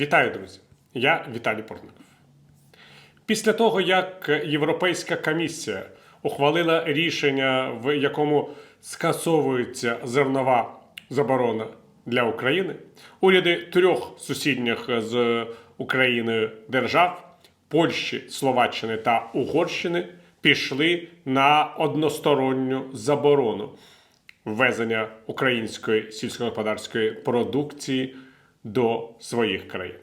Вітаю, друзі! Я Віталій Портников. Після того, як Європейська комісія ухвалила рішення, в якому скасовується зернова заборона для України, уряди трьох сусідніх з Україною держав Польщі, Словаччини та Угорщини пішли на односторонню заборону ввезення української сільськогосподарської продукції до своїх країн.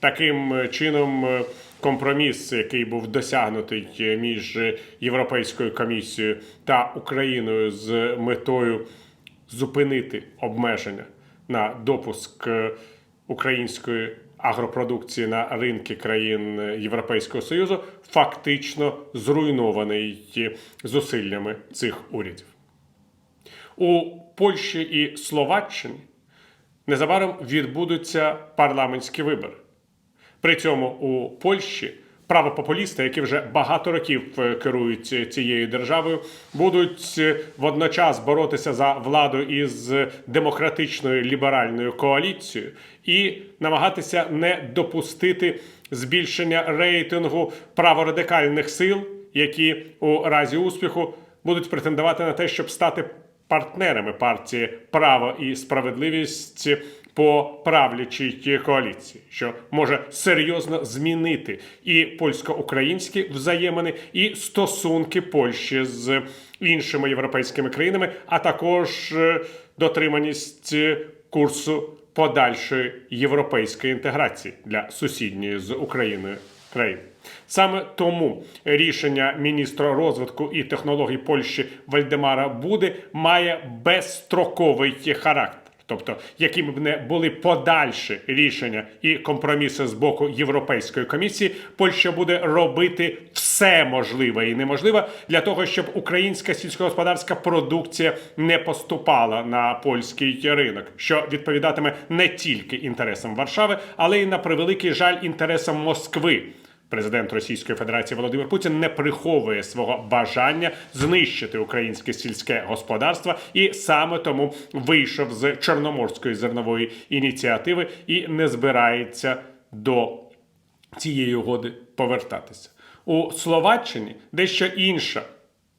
Таким е, чином, е, компроміс, який був досягнутий е, між Європейською комісією та Україною з метою зупинити обмеження на допуск української агропродукції на ринки країн Європейського Союзу, фактично зруйнований зусиллями цих урядів. У Польщі і Словаччині незабаром відбудуться парламентські вибори. При цьому у Польщі правопопулісти, які вже багато років е, керують цією державою, будуть е, водночас боротися за владу із демократичною ліберальною коаліцією і намагатися не допустити збільшення рейтингу праворадикальних сил, які у разі успіху будуть претендувати на те, щоб стати партнерами партії Право і справедливість по правлячій коаліції, що може серйозно змінити і польсько-українські взаємини, і стосунки Польщі з іншими європейськими країнами, а також е, дотриманість курсу подальшої європейської інтеграції для сусідньої з Україною країн. Саме тому рішення міністра розвитку і технологій Польщі Вальдемара Буди має безстроковий характер. Тобто, якими б не були подальші рішення і компроміси з боку Європейської комісії, Польща буде робити все можливе і неможливе для того, щоб українська сільськогосподарська продукція не поступала на польський ринок, що відповідатиме не тільки інтересам Варшави, але й на превеликий жаль інтересам Москви. Президент Російської Федерації Володимир Путін не приховує свого бажання знищити українське сільське господарство і саме тому вийшов з Чорноморської зернової ініціативи і не збирається до цієї угоди повертатися. У Словаччині дещо інша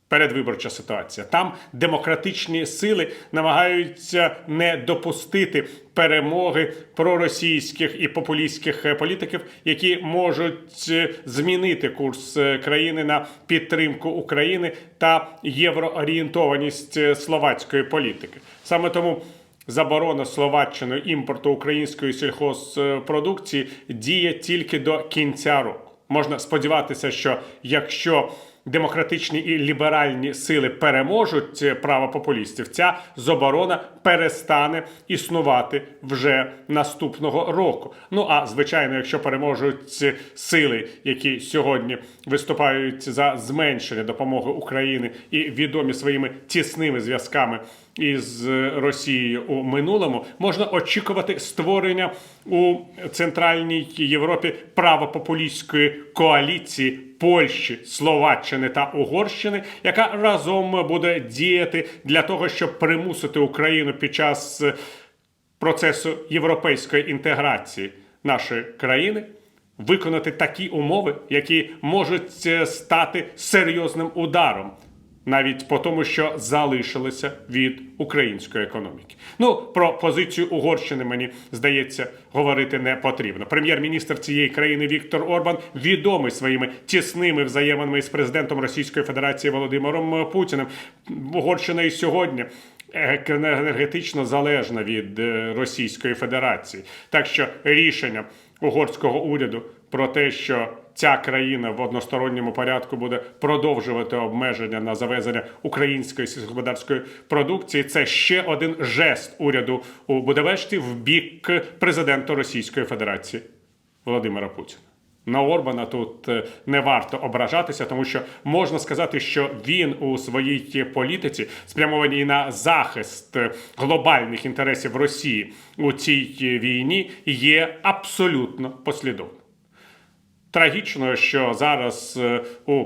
передвиборча ситуація. Там демократичні сили намагаються не допустити перемоги проросійських і популістських е, політиків, які можуть е, змінити курс е, країни на підтримку України та євроорієнтованість словацької політики. Саме тому. Заборона Словаччиною імпорту української сільхозпродукції діє тільки до кінця року. Можна сподіватися, що якщо демократичні і ліберальні сили переможуть е, право популістів, ця заборона перестане існувати вже наступного року. Ну а звичайно, якщо переможуть сили, які сьогодні виступають за зменшення допомоги України і відомі своїми тісними зв'язками із Росією у минулому, можна очікувати створення у центральній Європі правопопулістської коаліції Польщі, Словаччини та Угорщини, яка разом буде діяти для того, щоб примусити Україну під час процесу європейської інтеграції нашої країни. Виконати такі умови, які можуть е, стати серйозним ударом навіть по тому, що залишилися від української економіки. Ну про позицію Угорщини мені здається говорити не потрібно. Прем'єр-міністр цієї країни Віктор Орбан відомий своїми тісними взаєминами з президентом Російської Федерації Володимиром Путіним. Угорщина і сьогодні. Енергетично залежна від е, Російської Федерації, так що рішення угорського уряду про те, що ця країна в односторонньому порядку буде продовжувати обмеження на завезення української сільськогосподарської продукції. Це ще один жест уряду у Будапешті в бік президента Російської Федерації Володимира Путіна. На Орбана тут е, не варто ображатися, тому що можна сказати, що він у своїй політиці спрямованій на захист е, глобальних інтересів Росії у цій війні є абсолютно послідовним. Трагічно, що зараз е, у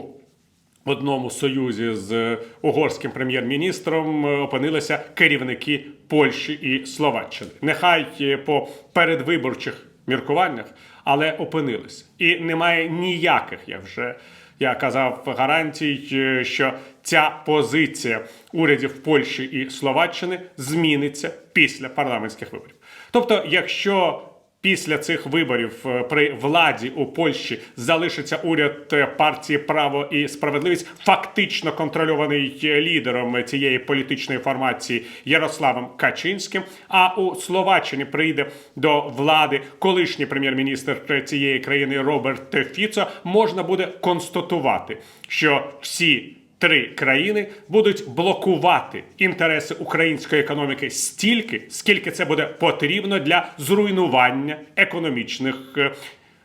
одному союзі з угорським прем'єр-міністром е, опинилися керівники Польщі і Словаччини. Нехай е, по передвиборчих міркуваннях, але опинилися. І немає ніяких, я вже я казав, гарантій, е, що ця позиція урядів Польщі і Словаччини зміниться після парламентських виборів. Тобто, якщо Після цих виборів е, при владі у Польщі залишиться уряд е, партії Право і справедливість, фактично контрольований е, лідером цієї політичної формації Ярославом Качинським. А у Словаччині прийде до влади колишній прем'єр-міністр цієї країни Роберт Фіцо. Можна буде констатувати, що всі три країни будуть блокувати інтереси української економіки стільки, скільки це буде потрібно для зруйнування економічних е,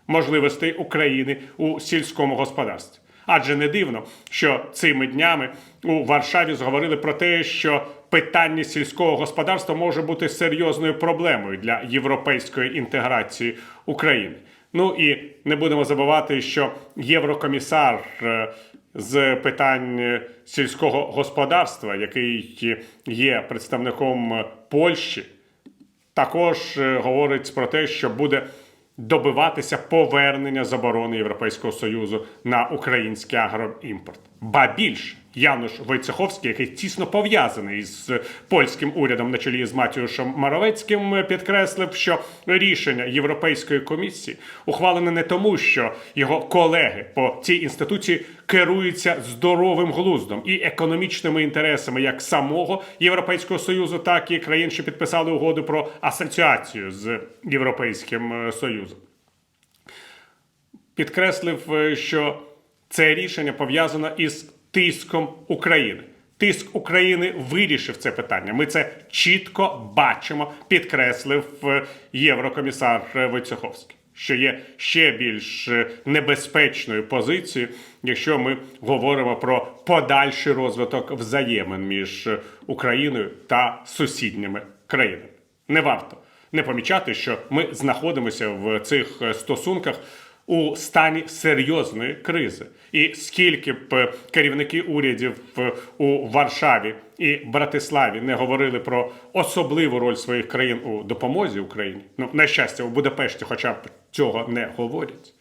можливостей України у сільському господарстві. Адже не дивно, що цими днями у Варшаві зговорили про те, що питання сільського господарства може бути серйозною проблемою для європейської інтеграції України. Ну і не будемо забувати, що єврокомісар е, з питань сільського господарства, який є представником Польщі, також е, говорить про те, що буде добиватися повернення заборони Європейського Союзу на український агроімпорт. Ба більше Януш Войцеховський, який тісно пов'язаний з польським урядом на чолі з Матіушем Маровецьким, підкреслив, що рішення Європейської комісії ухвалене не тому, що його колеги по цій інституції керуються здоровим глуздом і економічними інтересами як самого Європейського союзу, так і країн, що підписали угоду про асоціацію з Європейським е, Союзом. Підкреслив, е, що це рішення пов'язано із тиском України. Тиск України вирішив це питання. Ми це чітко бачимо, підкреслив е, єврокомісар е, Войцеховський, що є ще більш е, небезпечною позицією, якщо ми говоримо про подальший розвиток взаємин між Україною та сусідніми країнами. Не варто не помічати, що ми знаходимося в цих стосунках у стані серйозної кризи. І скільки б е, керівники урядів е, у Варшаві і Братиславі не говорили про особливу роль своїх країн у допомозі Україні, ну на щастя, у Будапешті, хоча б цього не говорять.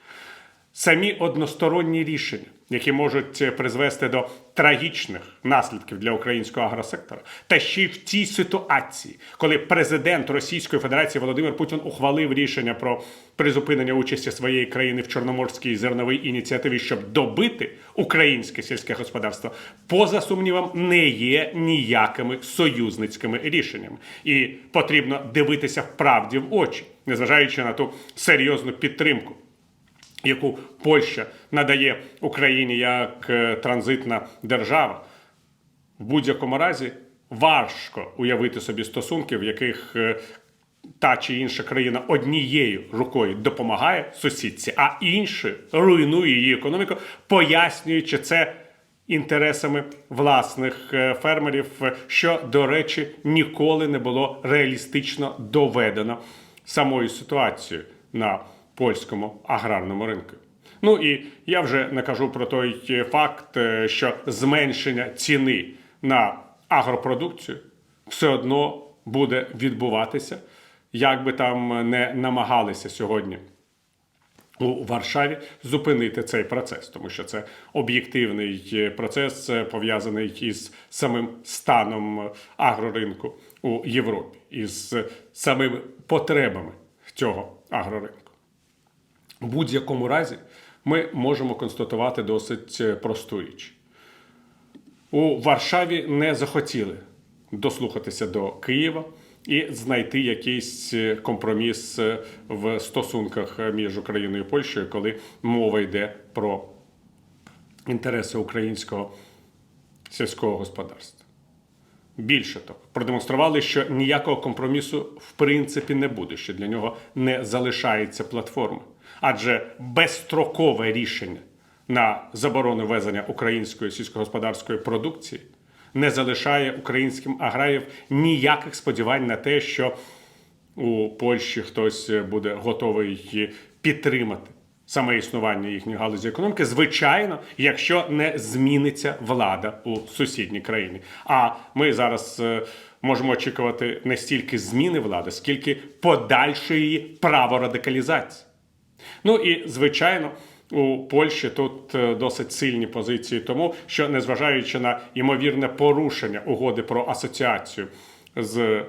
Самі односторонні рішення, які можуть е, призвести до трагічних наслідків для українського агросектора, та ще й в цій ситуації, коли президент Російської Федерації Володимир Путін ухвалив рішення про призупинення участі своєї країни в Чорноморській зерновій ініціативі, щоб добити українське сільське господарство, поза сумнівом не є ніякими союзницькими рішеннями, і потрібно дивитися вправді в очі, незважаючи на ту серйозну підтримку яку Польща надає Україні як е, транзитна держава, в будь-якому разі важко уявити собі стосунки, в яких е, та чи інша країна однією рукою допомагає сусідці, а іншою руйнує її економіку, пояснюючи це. Інтересами власних е, фермерів, що, до речі, ніколи не було реалістично доведено самою ситуацією на польському аграрному ринку. Ну і я вже не кажу про той факт, е, що зменшення ціни на агропродукцію все одно буде відбуватися, як би там не намагалися сьогодні. У Варшаві зупинити цей процес, тому що це об'єктивний процес, е, пов'язаний із самим станом агроринку у Європі, із самими потребами цього агроринку. В будь-якому разі ми можемо констатувати досить е, просту річ. У Варшаві не захотіли дослухатися до Києва і знайти якийсь е, компроміс е, в стосунках між Україною і Польщею, коли мова йде про інтереси українського сільського господарства. Більше того, продемонстрували, що ніякого компромісу в принципі не буде, що для нього не залишається платформи. Адже безстрокове рішення на заборону везення української сільськогосподарської продукції не залишає українським аграріїв ніяких сподівань на те, що у Польщі хтось буде готовий підтримати саме існування їхньої галузі економіки, звичайно, якщо не зміниться влада у сусідній країні. А ми зараз е, можемо очікувати не стільки зміни влади, скільки подальшої праворадикалізації. Ну і звичайно, у Польщі тут е, досить сильні позиції, тому що незважаючи на ймовірне порушення угоди про асоціацію з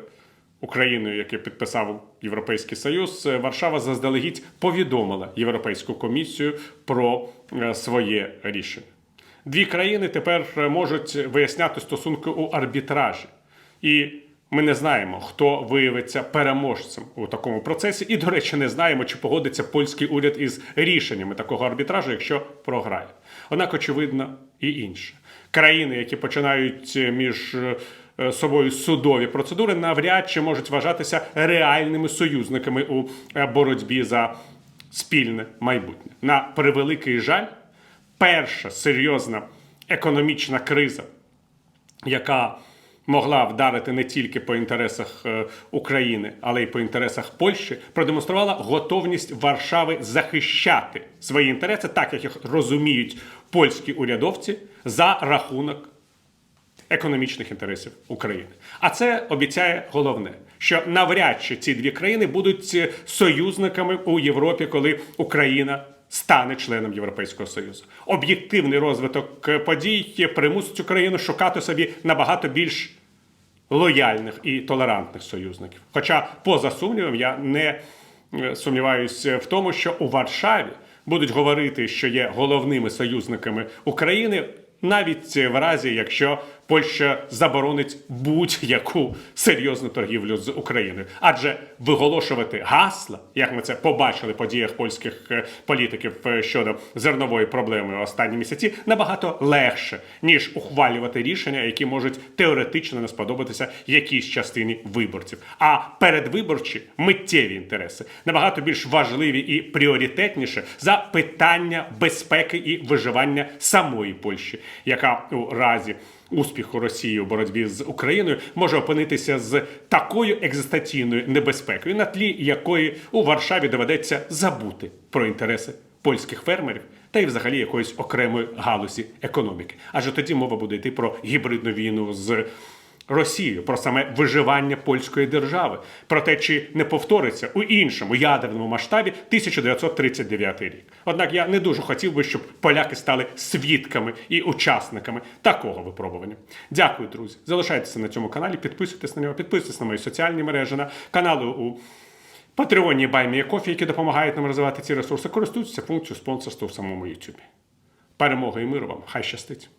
Україною, яке підписав Європейський Союз, е, Варшава заздалегідь повідомила Європейську комісію про е, своє рішення. Дві країни тепер можуть виясняти стосунки у арбітражі. І ми не знаємо, хто виявиться переможцем у такому процесі. І, до речі, не знаємо, чи погодиться польський уряд із рішеннями такого арбітражу, якщо програє. Однак, очевидно, і інше. Країни, які починають між е, собою судові процедури, навряд чи можуть вважатися реальними союзниками у е, боротьбі за спільне майбутнє. На превеликий жаль, перша серйозна економічна криза, яка могла вдарити не тільки по інтересах е, України, але й по інтересах Польщі, продемонструвала готовність Варшави захищати свої інтереси, так як їх розуміють польські урядовці, за рахунок економічних інтересів України. А це обіцяє головне, що навряд чи ці дві країни будуть е, союзниками у Європі, коли Україна стане членом Європейського Союзу. Об'єктивний розвиток подій примусить Україну шукати собі набагато більш лояльних і толерантних союзників. Хоча, поза сумнівом, я не е, сумніваюся в тому, що у Варшаві будуть говорити, що є головними союзниками України, навіть в разі, якщо Польща заборонить будь-яку серйозну торгівлю з Україною. Адже виголошувати гасла, як ми це побачили в подіях польських е, політиків е, щодо зернової проблеми останні місяці, набагато легше, ніж ухвалювати рішення, які можуть теоретично не сподобатися якійсь частині виборців. А передвиборчі миттєві інтереси набагато більш важливі і пріоритетніше за питання безпеки і виживання самої Польщі, яка у разі успіху Росії у боротьбі з Україною може опинитися з такою екзистаційною небезпекою, на тлі якої у Варшаві доведеться забути про інтереси польських фермерів та й взагалі якоїсь окремої галузі економіки. Адже тоді мова буде йти про гібридну війну з. Росією про саме виживання польської держави, про те, чи не повториться у іншому ядерному масштабі 1939 рік. Однак я не дуже хотів би, щоб поляки стали свідками і учасниками такого випробування. Дякую, друзі. Залишайтеся на цьому каналі, підписуйтесь на нього, підписуйтесь на мої соціальні мережі, на канали у Патреоні Баймія Кофі, які допомагають нам розвивати ці ресурси. Користуйтеся функцією спонсорства в самому YouTube. Перемоги і миру вам! Хай щастить!